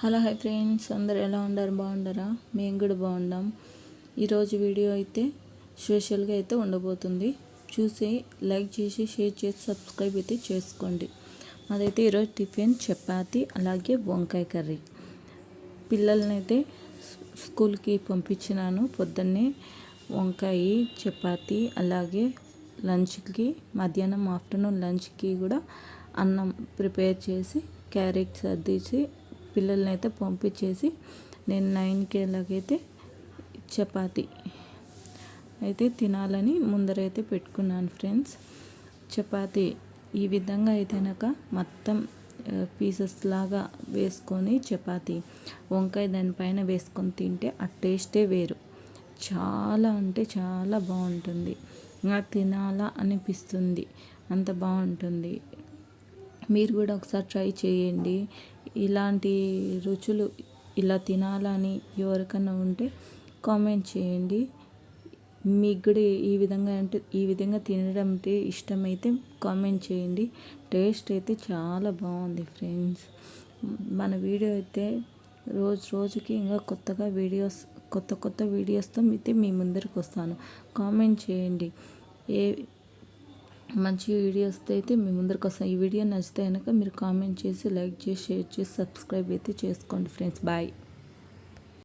Hello hi friends. అందరు ఎలా ఉన్నారు? బాగుండరా మేము కూడా బాగున్నాం. ఈరోజు వీడియో అయితే స్పెషల్గా అయితే ఉండబోతుంది. చూసి లైక్ చేసి షేర్ చేసి సబ్స్క్రైబ్ అయితే చేసుకోండి. అదైతే ఈరోజు టిఫిన్ చపాతి అలాగే వంకాయ కర్రీ. పిల్లలనైతే అయితే స్కూల్కి పంపించినాను. పొద్దున్నే వంకాయ చపాతి అలాగే లంచ్కి మధ్యాహ్నం ఆఫ్టర్నూన్ లంచ్కి కూడా అన్నం ప్రిపేర్ చేసి క్యారెట్ సర్దేసి పిల్లల్ని అయితే పంపించేసి నేను నైన్కి ఎలాగైతే చపాతి అయితే తినాలని ముందరైతే పెట్టుకున్నాను ఫ్రెండ్స్. చపాతి ఈ విధంగా అయితేనాక మొత్తం పీసెస్ లాగా వేసుకొని చపాతి వంకాయ దానిపైన వేసుకొని తింటే ఆ టేస్టే వేరు. చాలా అంటే చాలా బాగుంటుంది. ఇంకా తినాలా అనిపిస్తుంది. అంత బాగుంటుంది. మీరు కూడా ఒకసారి ట్రై చేయండి. ఇలాంటి రుచులు ఇలా తినాలని ఎవరికన్నా ఉంటే కామెంట్ చేయండి. మీకు కూడా ఈ విధంగా అంటే ఈ విధంగా తినడం అంటే ఇష్టమైతే కామెంట్ చేయండి. టేస్ట్ అయితే చాలా బాగుంది ఫ్రెండ్స్ మన వీడియో అయితే రోజు రోజుకి ఇంకా కొత్తగా వీడియోస్ కొత్త కొత్త వీడియోస్తో అయితే మీ ముందరికి వస్తాను. కామెంట్ చేయండి. ఏ మంచి వీడియోస్ అయితే మీ ముందరికి వస్తాయి. ఈ వీడియో నచ్చితే కనుక మీరు కామెంట్ చేసి లైక్ చేసి షేర్ చేసి సబ్స్క్రైబ్ అయితే చేసుకోండి ఫ్రెండ్స్. బాయ్.